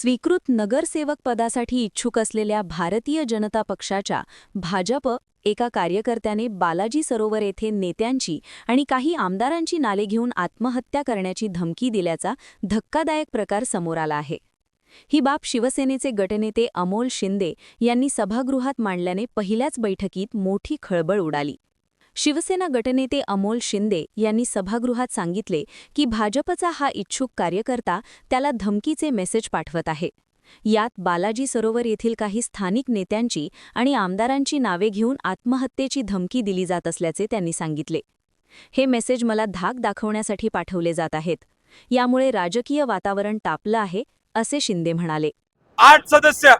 स्वीकृत नगरसेवक पदासाठी इच्छुक असलेल्या भारतीय जनता पक्षाच्या भाजप एका कार्यकर्त्याने बालाजी सरोवर येथे नेत्यांची आणि काही आमदारांची नाले घेऊन आत्महत्या करण्याची धमकी दिल्याचा धक्कादायक प्रकार समोर आला आहे. ही बाब शिवसेनेचे गटनेते अमोल शिंदे यांनी सभागृहात मांडल्याने पहिल्याच बैठकीत मोठी खळबळ उडाली. शिवसेना गटनेते अमोल शिंदे यांनी सभागृहात सांगितले की भाजपचा हा इच्छुक कार्यकर्ता त्याला धमकीचे मेसेज पाठवत आहे. यात बालाजी सरोवर येथील काही स्थानिक नेत्यांची आणि आमदारांची नावे घेऊन आत्महत्येची धमकी दिली जात असल्याचे त्यांनी सांगितले. हे मेसेज मला धाक दाखवण्यासाठी पाठवले जात आहेत. यामुळे राजकीय वातावरण तापलं आहे असे शिंदे म्हणाले. आठ सदस्य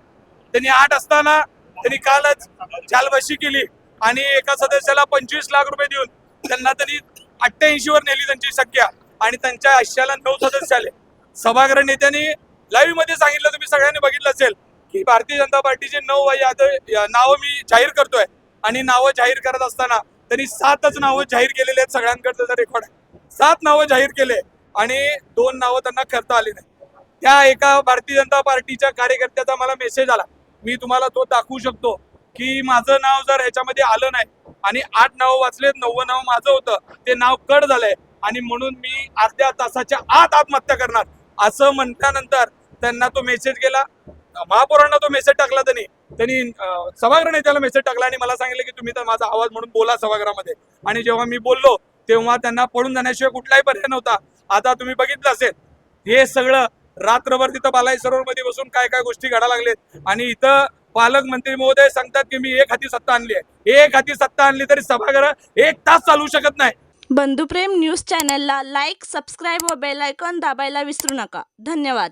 त्यांनी आठ असताना त्यांनी कालच चालबाशी केली. आणि एका सदस्याला पंचवीस लाख रुपये देऊन त्यांना त्यांनी अठ्ठ्याऐंशी वर नेली त्यांची संख्या. आणि त्यांच्या आयुष्याला नऊ सदस्य आले. सभागृह नेत्यांनी लाईव्हमध्ये सांगितलं तुम्ही सगळ्यांनी बघितलं असेल की भारतीय जनता पार्टीचे नऊ नावं मी जाहीर करतोय. आणि नावं जाहीर करत असताना त्यांनी सातच नावं जाहीर केलेले आहेत सगळ्यांकडचं रेकॉर्ड आहे. सात नावं जाहीर केले आणि दोन नावं त्यांना करता आली नाही. त्या एका भारतीय जनता पार्टीच्या कार्यकर्त्याचा मला मेसेज आला. मी तुम्हाला तो दाखवू शकतो. की माझं नाव जर ह्याच्यामध्ये आलं नाही आणि आठ नाव वाचलेत नव्वद नाव माझं होतं ते नाव कट झालंय. आणि म्हणून मी अर्ध्या तासाच्या आत आत्महत्या करणार. असं म्हटल्यानंतर त्यांना तो मेसेज गेला. महापौरांना तो मेसेज टाकला त्यांनी. त्यांनी सभागृह नेत्याला मेसेज टाकला आणि मला सांगितलं की तुम्ही तर माझा आवाज म्हणून बोला सभागृहामध्ये. आणि जेव्हा मी बोललो तेव्हा त्यांना पळून जाण्याशिवाय कुठलाही पर्याय नव्हता. आता तुम्ही बघितलं असेल हे सगळं रात्रभर तिथं बालाई सरोवर मध्ये बसून काय काय गोष्टी घडा लागलेत. आणि इथं पालकमंत्री महोदय सांगतात की मी एक हाती सत्ता आणली आहे. एक हाती सत्ता आणली तरी सभागृह एक तास चालू शकत नाही. बंधुप्रेम न्यूज चॅनलला लाईक सबस्क्राईब व बेल आयकॉन दाबायला विसरू नका. धन्यवाद.